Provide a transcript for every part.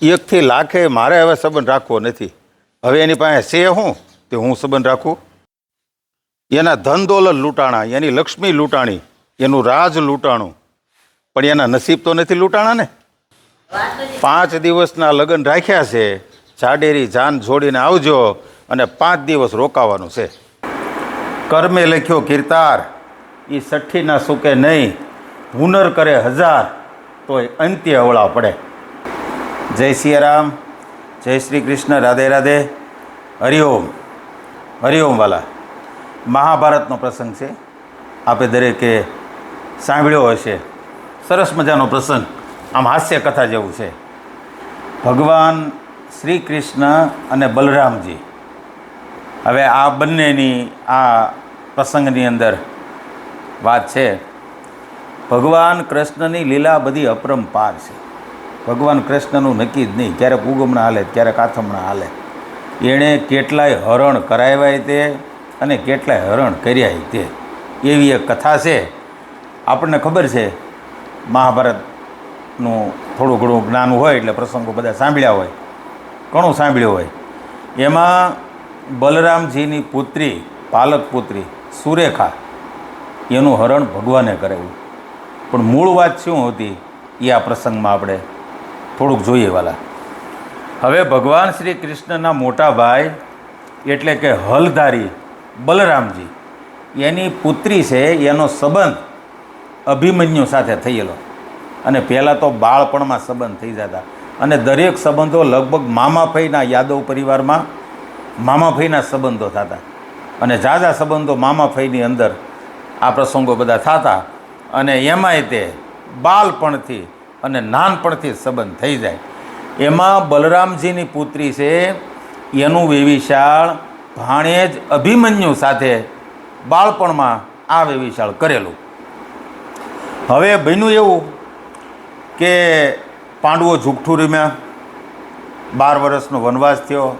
એકથી લાખે મારે હવે સંબંધ રાખવો નથી. હવે એની પાસે છે હું? તે હું સંબંધ રાખું? એના ધન દોલત લૂંટાણા, એની લક્ષ્મી લૂંટાણી, એનું રાજ લૂંટાણું. પણ એના નસીબ તો નથી લૂંટાણા ને પાંચ દિવસના લગ્ન રાખ્યા છે. જાડેરી જાન જોડીને આવજો અને પાંચ દિવસ રોકાવાનું છે. કર્મે લખ્યો કીર્તાર એ સઠ્ઠીના સુકે નહીં. હુનર કરે હજાર, તોય અંત્ય અવળા પડે. જય સિયારામ, જય શ્રી કૃષ્ણ, રાધે રાધે. હરિઓમ હરિઓમ વાલા. મહાભારતનો પ્રસંગ છે. આપે દરેકે સાંભળ્યો હશે. સરસ મજાનો પ્રસંગ. આમ હાસ્ય કથા જેવું છે. ભગવાન શ્રી કૃષ્ણ અને બલરામજી. હવે આ બંનેની આ પ્રસંગની અંદર વાત છે. ભગવાન કૃષ્ણની લીલા બધી અપરંપાર છે. ભગવાન કૃષ્ણનું નક્કી જ નહીં. ક્યારેક ઉગમણા હાલે, ક્યારેક આથમણા હાલે. એણે કેટલાય હરણ કરાવ્યા તે અને કેટલાય હરણ કર્યા તે. એવી એક કથા છે. આપણને ખબર છે, મહાભારતનું થોડું ઘણું જ્ઞાન હોય એટલે પ્રસંગો બધા સાંભળ્યા હોય, ઘણું સાંભળ્યું હોય. એમાં બલરામજીની પુત્રી, પાલક પુત્રી, સુરેખા, એનું હરણ ભગવાને કરાવ્યું. પણ મૂળ વાત શું હતી? એ આ પ્રસંગમાં આપણે થોડુંક જોઈએ વાલા. હવે ભગવાન શ્રી કૃષ્ણના મોટા ભાઈ, એટલે કે હલધારી બલરામજી, એની પુત્રી છે, એનો સંબંધ અભિમન્યુ સાથે થયેલો. અને પહેલાં તો બાળપણમાં સંબંધ થઈ જતા. અને દરેક સંબંધો લગભગ મામાફઈના યાદવ પરિવારમાં મામાફઈના સંબંધો થતા. અને ઝાઝા સંબંધો મામાફઈની અંદર આ પ્રસંગો બધા થતા. અને એમાંય તે બાળપણથી અને નાનપણથી સંબંધ થઈ જાય. એમાં બલરામજીની પુત્રી છે, એનું વેવિશાળ ભાણેજ અભિમન્યુ સાથે બાળપણમાં આ વેવિશાળ કરેલું. હવે બન્યું એવું કે પાંડવો ઝૂકઠું રમ્યા. બાર વર્ષનો વનવાસ થયો.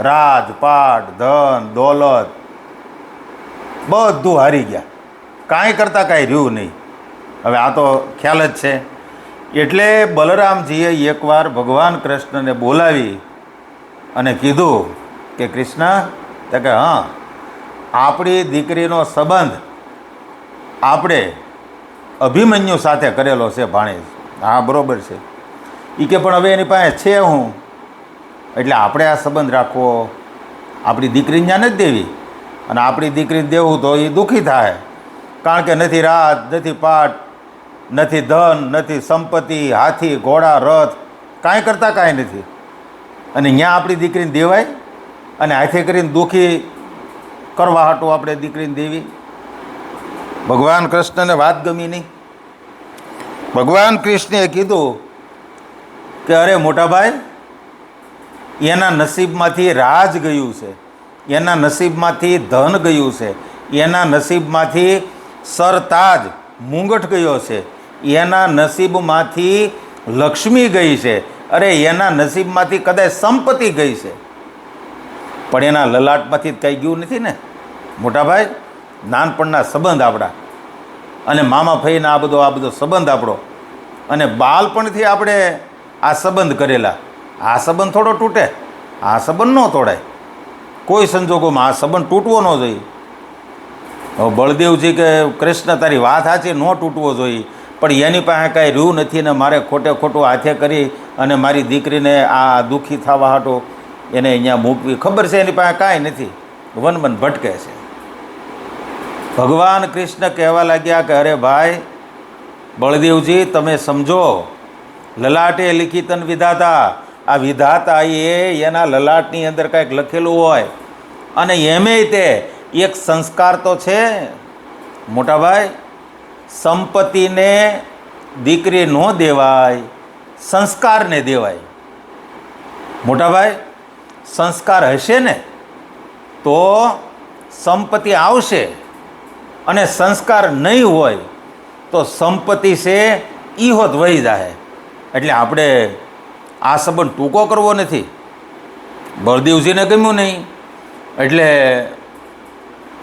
રાજપાટ, ધન, દોલત બધું હારી ગયા. કાંઈ કરતાં કાંઈ રહ્યું નહીં. હવે આ તો ખ્યાલ જ છે. એટલે બલરામજીએ એકવાર ભગવાન કૃષ્ણને બોલાવી અને કીધું કે કૃષ્ણ, તો કે હા, આપણી દીકરીનો સંબંધ આપણે અભિમન્યુ સાથે કરેલો છે ભાણેજ. હા, બરોબર છે. એ કે પણ હવે એની પાસે છે હું. એટલે આપણે આ સંબંધ રાખવો. આપણી દીકરી ત્યાં નથી દેવી. અને આપણી દીકરી દેવું તો એ દુઃખી થાય. કારણ કે નથી રાત, નથી પાટ નથી ધન, નથી સંપત્તિ, હાથી, ઘોડા, રથ, કાંઈ કરતાં કાંઈ નથી. અને ત્યાં આપણી દીકરીને દેવાય અને હાથે કરીને દુઃખી કરવા હાટું આપણે દીકરીને દેવી. ભગવાન કૃષ્ણને વાત ગમી નહીં. ભગવાન કૃષ્ણે કીધું કે અરે મોટા ભાઈ એના નસીબમાંથી રાજ ગયું છે. એના નસીબમાંથી ધન ગયું છે. એના નસીબમાંથી સરતાજ, મુંગટ ગયો છે. એના નસીબમાંથી લક્ષ્મી ગઈ છે. અરે, એના નસીબમાંથી કદાચ સંપત્તિ ગઈ છે. પણ એના લલાટમાંથી કંઈ ગયું નથી ને. મોટાભાઈ નાનપણના સંબંધ આપણા. અને મામા ફઈના આ બધો આ બધો સંબંધ આપણો. અને બાળપણથી આપણે આ સંબંધ કરેલા. આ સંબંધ થોડો તૂટે. આ સંબંધ ન તોડાય. કોઈ સંજોગોમાં આ સંબંધ તૂટવો ન જોઈએ. બળદેવજી કે, કૃષ્ણ, તારી વાત સાચી, ન તૂટવો જોઈએ. પણ એની પાસે કાંઈ રહ્યું નથી ને મારે ખોટે ખોટું હાથે કરી અને મારી દીકરીને આ દુઃખી થવા હાટો એને અહીંયા મૂકવી. ખબર છે એની પાસે કાંઈ નથી. વન વન ભટકે છે. ભગવાન કૃષ્ણ કહેવા લાગ્યા કે અરે ભાઈ, બળદેવજી, તમે સમજો, લલાટે લિખિતન વિધાતા. આ વિધાતા એ એના લલાટની અંદર કાંઈક લખેલું હોય. અને એમે તે એક સંસ્કાર તો છે. મોટાભાઈ સંપત્તિને દીકરી ન દેવાય, સંસ્કારને દેવાય. મોટાભાઈ, સંસ્કાર હશે ને, તો સંપત્તિ આવશે અને સંસ્કાર નહીં હોય તો સંપત્તિ છે એ હોત વહી જાય એટલે આપણે આ સંબંધ ટૂંકો કરવો નથી. બળદેવજીને ગમ્યું નહીં. એટલે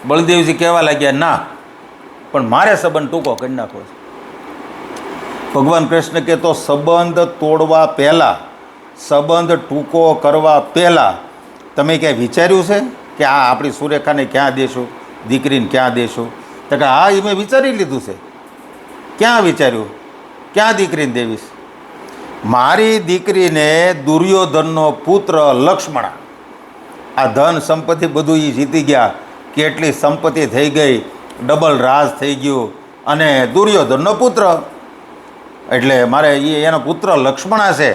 બળદેવજી કહેવા લાગ્યા, ના પણ મારે સંબંધ ટૂંકો કરી નાખો છે. ભગવાન કૃષ્ણ કે તો સંબંધ તોડવા પહેલાં, સંબંધ ટૂંકો કરવા પહેલાં, તમે ક્યાંય વિચાર્યું છે કે આ આપણી સુરેખાને ક્યાં દેશું, દીકરીને ક્યાં દેશું? તો કે હા, એ મેં વિચારી લીધું છે. ક્યાં વિચાર્યું? ક્યાં દીકરીને દેવીશ? મારી દીકરીને દુર્યોધનનો પુત્ર લક્ષ્મણા. આ ધન સંપત્તિ બધું એ જીતી ગયા. કેટલી સંપત્તિ થઈ ગઈ. ડબલ રાજ થઈ ગયું અને દુર્યોધનનો પુત્ર. એટલે મારે એ એનો પુત્ર લક્ષ્મણા છે.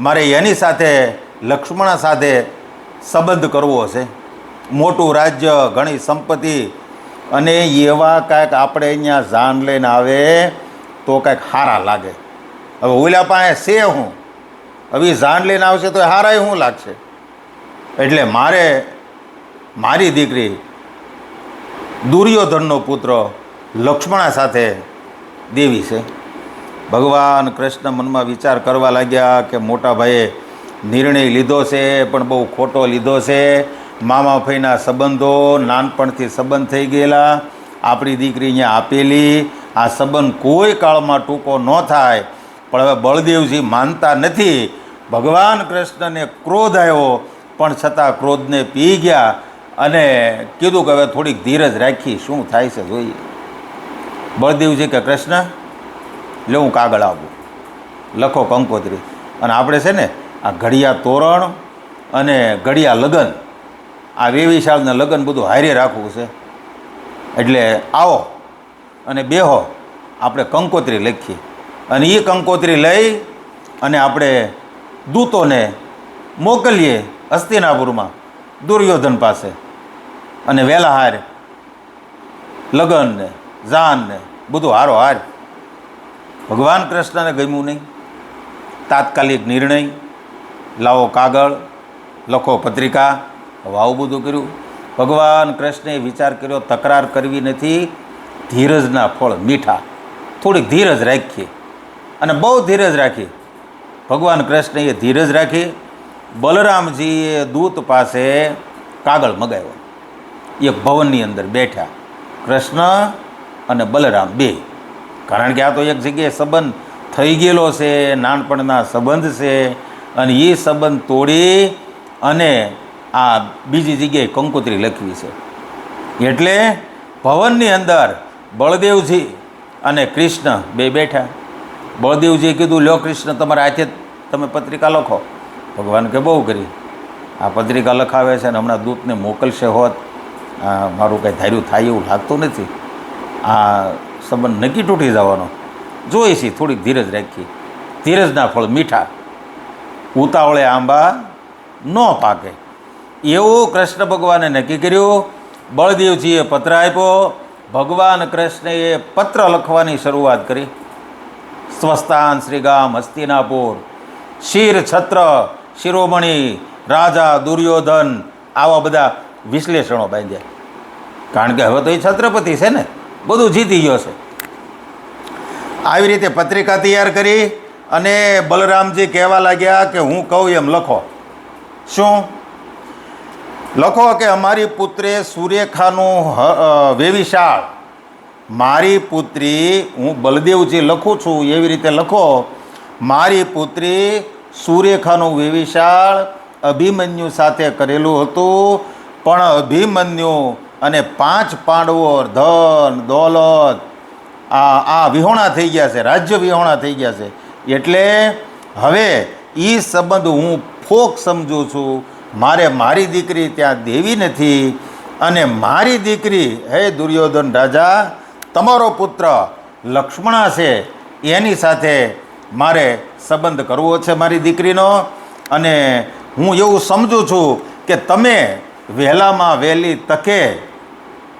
મારે એની સાથે લક્ષ્મણા સાથે સંબંધ કરવો છે મોટું રાજ્ય, ઘણી સંપત્તિ અને એવા કાંઈક આપણે અહીંયા જાન લઈને આવે તો કાંઈક સારા લાગે. હવે ઓલા પાસે છે હું. હવે જાન લઈને આવશે તો હારાય શું લાગશે? એટલે મારે, મારી દીકરી દુર્યોધનનો પુત્ર લક્ષ્મણા સાથે દેવી છે. ભગવાન કૃષ્ણ મનમાં વિચાર કરવા લાગ્યા કે મોટા ભાઈએ નિર્ણય લીધો છે, પણ બહુ ખોટો લીધો છે. મામા ફઈના સંબંધો નાનપણથી સંબંધ થઈ ગયેલા. આપણી દીકરી અહીંયા આપેલી. આ સંબંધ કોઈ કાળમાં ટૂંકો ન થાય. પણ હવે બળદેવજી માનતા નથી. ભગવાન કૃષ્ણને ક્રોધ આવ્યો, પણ છતાં ક્રોધને પી ગયા. અને કીધું કે હવે થોડીક ધીરજ રાખી શું થાય છે જોઈએ. બળદેવજી કે, કૃષ્ણ, લે હું કાગળ આવું લખો કંકોત્રી. અને આપણે છે ને, આ ઘડિયા તોરણ અને ઘડિયા લગન, આ વેવિશાળના લગ્ન બધું હારે રાખવું છે. એટલે આવો અને બેહો, આપણે કંકોત્રી લખીએ. અને એ કંકોત્રી લઈ અને આપણે દૂતોને મોકલીએ હસ્તિનાપુરમાં દુર્યોધન પાસે. અને વહેલા હાર. લગન ને જાન ને બધું હારો હાર. ભગવાન કૃષ્ણને ગમ્યું નહીં. તાત્કાલિક નિર્ણય, લાવો કાગળ, લખો પત્રિકા, હવે આવું બધું કર્યું. ભગવાન કૃષ્ણે વિચાર કર્યો, તકરાર કરવી નથી. ધીરજના ફળ મીઠા. થોડીક ધીરજ રાખીએ. અને બહુ ધીરજ રાખી ભગવાન કૃષ્ણએ ધીરજ રાખી, બલરામજીએ દૂત પાસે કાગળ મગાવ્યો. એક ભવનની અંદર બેઠા. કૃષ્ણ અને બલરામ બે. કારણ કે આ તો એક જગ્યાએ સંબંધ થઈ ગયેલો છે, નાનપણના સંબંધ છે, અને એ સંબંધ તોડી અને આ બીજી જગ્યાએ કંકોત્રી લખવી છે. એટલે ભવનની અંદર બળદેવજી અને કૃષ્ણ બે બેઠા. બળદેવજીએ કીધું, લ્યો કૃષ્ણ, તમારા હાથે તમે પત્રિકા લખો. ભગવાન કે બહુ કરી. આ પત્રિકા લખાવે છે અને હમણાં દૂતને મોકલશે હોત મારું કંઈ ધાર્યું થાય એવું લાગતું નથી. આ સંબંધ નક્કી તૂટી જવાનો. જોઈએ છીએ થોડીક ધીરજ રાખી. ધીરજના ફળ મીઠા. ઉતાવળે આંબા ન પાકે. એવું કૃષ્ણ ભગવાને નક્કી કર્યું, બળદેવજીએ પત્ર આપ્યો, ભગવાન કૃષ્ણએ પત્ર લખવાની શરૂઆત કરી. સ્વસ્થાન શ્રીગામ હસ્તિનાપુર, શિર છત્ર, શિરોમણી, રાજા દુર્યોધન, આવા બધા વિશ્લેષણો બાંધ્યા. કારણ કે હવે તો એ છત્રપતિ છે ને, બધું જીતી ગયો છે. આવી રીતે પત્રિકા તૈયાર કરી અને બલરામજી કહેવા લાગ્યા કે હું કહું એમ, લખો. શું? લખો કે અમારી પુત્રે સુરેખાનું વેવિશાળ. મારી પુત્રી, હું બલદેવજી લખું છું, એવી રીતે લખો. મારી પુત્રી સુરેખાનું વેવિશાળ અભિમન્યુ સાથે કરેલું હતું. પણ અભિમન્યુ અને પાંચ પાંડવો ધન, દોલત, આ આ વિહોણા થઈ ગયા છે, રાજ્ય વિહોણા થઈ ગયા છે. એટલે હવે એ સંબંધ હું ફોક સમજું છું. મારે મારી દીકરી ત્યાં દેવી નથી અને મારી દીકરી, હે દુર્યોધન રાજા, તમારો પુત્ર લક્ષ્મણા છે, એની સાથે મારે સંબંધ કરવો છે મારી દીકરીનો. અને હું એવું સમજું છું કે તમે વહેલામાં વહેલી તકે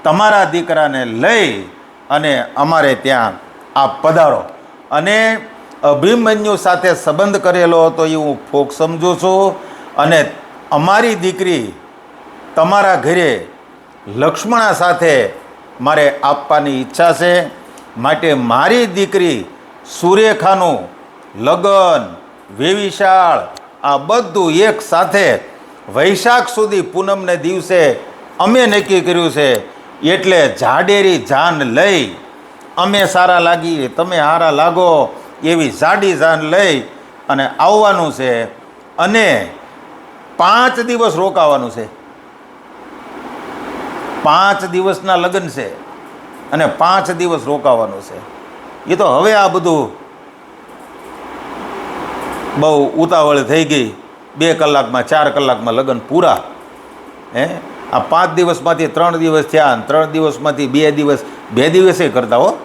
તમારા દીકરાને લઈ અને અમારે ત્યાં આ પધારો. અને અભિમન્યુ સાથે સંબંધ કરેલો હતો એ હું ફોક સમજું છું. અને અમારી દીકરી તમારા ઘરે લક્ષ્મણા સાથે મારે આપવાની ઈચ્છા છે. માટે મારી દીકરી સુરેખાનું લગન, વેવિશાળ, આ બધું એક સાથે વૈશાખ સુધી પૂનમને દિવસે અમે નક્કી કર્યું છે, એટલે જાડેરી જાન લઈ, અમે સારા લાગીએ તમે સારા લાગો, એવી જાડી જાન લઈ અને આવવાનું છે અને પાંચ દિવસ રોકાવાનું છે. પાંચ દિવસના લગ્ન છે અને પાંચ દિવસ રોકાવાનું છે. એ તો હવે આ બધું બહુ ઉતાવળ થઈ ગઈ. બે કલાકમાં, ચાર કલાકમાં લગ્ન પૂરા. હે? આ પાંચ દિવસમાંથી ત્રણ દિવસ થયા અને ત્રણ દિવસમાંથી બે દિવસ, બે દિવસે કરતા હો.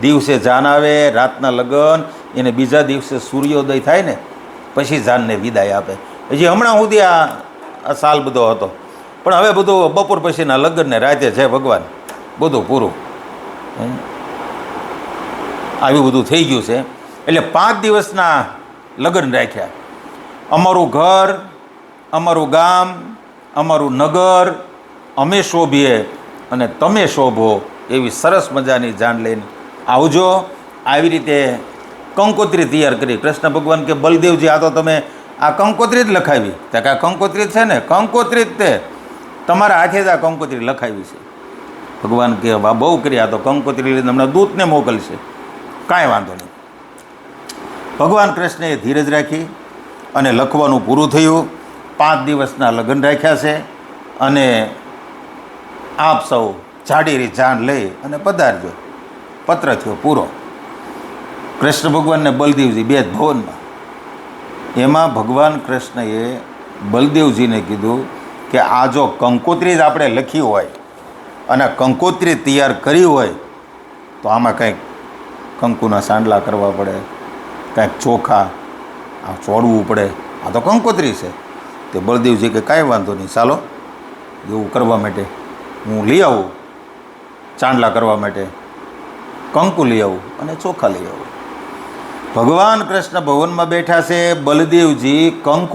દિવસે જાન આવે, રાતના લગ્ન, એને બીજા દિવસે સૂર્યોદય થાય ને, પછી જાનને વિદાય આપે. હજી હમણાં સુધી આ સાલ બધો હતો. પણ હવે બધું બપોર પછીના લગ્નને રાતે છે ભગવાન. બધું પૂરું. આવ્યું આવી બધું થઈ ગયું છે. એટલે પાંચ દિવસના લગ્ન રાખ્યા. અમારું ઘર, અમારું ગામ, અમારું નગર, અમે શોભીએ અને તમે શોભો એવી સરસ મજાની જાણ લઈને આવજો. આવી રીતે કંકોત્રી તૈયાર કરી. કૃષ્ણ ભગવાન કે બલદેવજી, આ તો તમે આ કંકોત્રી જ લખાવી. ત્યાં કે આ કંકોત્રી છે ને? કંકોત્રી જ તે. તમારા હાથે જ આ કંકોત્રી લખાવી છે. ભગવાન કે આ બહુ કરી. આ તો કંકોત્રી લઈને હમણાં દૂતને મોકલશે. કાંઈ વાંધો નહીં. ભગવાન કૃષ્ણએ ધીરજ રાખી. અને લખવાનું પૂરું થયું. પાંચ દિવસના લગ્ન રાખ્યા છે અને આપ સૌ જાડીરી જાન લઈ અને પધારજો. પત્ર થયો પૂરો. કૃષ્ણ ભગવાનને બલદેવજી બે જ ભવનમાં. એમાં ભગવાન કૃષ્ણએ બલદેવજીને કીધું કે આ જો કંકોત્રી જ આપણે લખી હોય અને કંકોત્રી તૈયાર કરી હોય, તો આમાં કંઈક કંકુના સાંડલા કરવા પડે, કાંઈક ચોખા આ ચોડવું પડે. આ તો કંકોત્રી છે. તે બળદેવજી કે કાંઈ વાંધો નહીં. ચાલો, એવું કરવા માટે હું લઈ આવું. ચાંદલા કરવા માટે કંકુ લઈ આવું અને ચોખા લઈ આવું. ભગવાન કૃષ્ણ ભવનમાં બેઠા છે. બલદેવજી કંકુ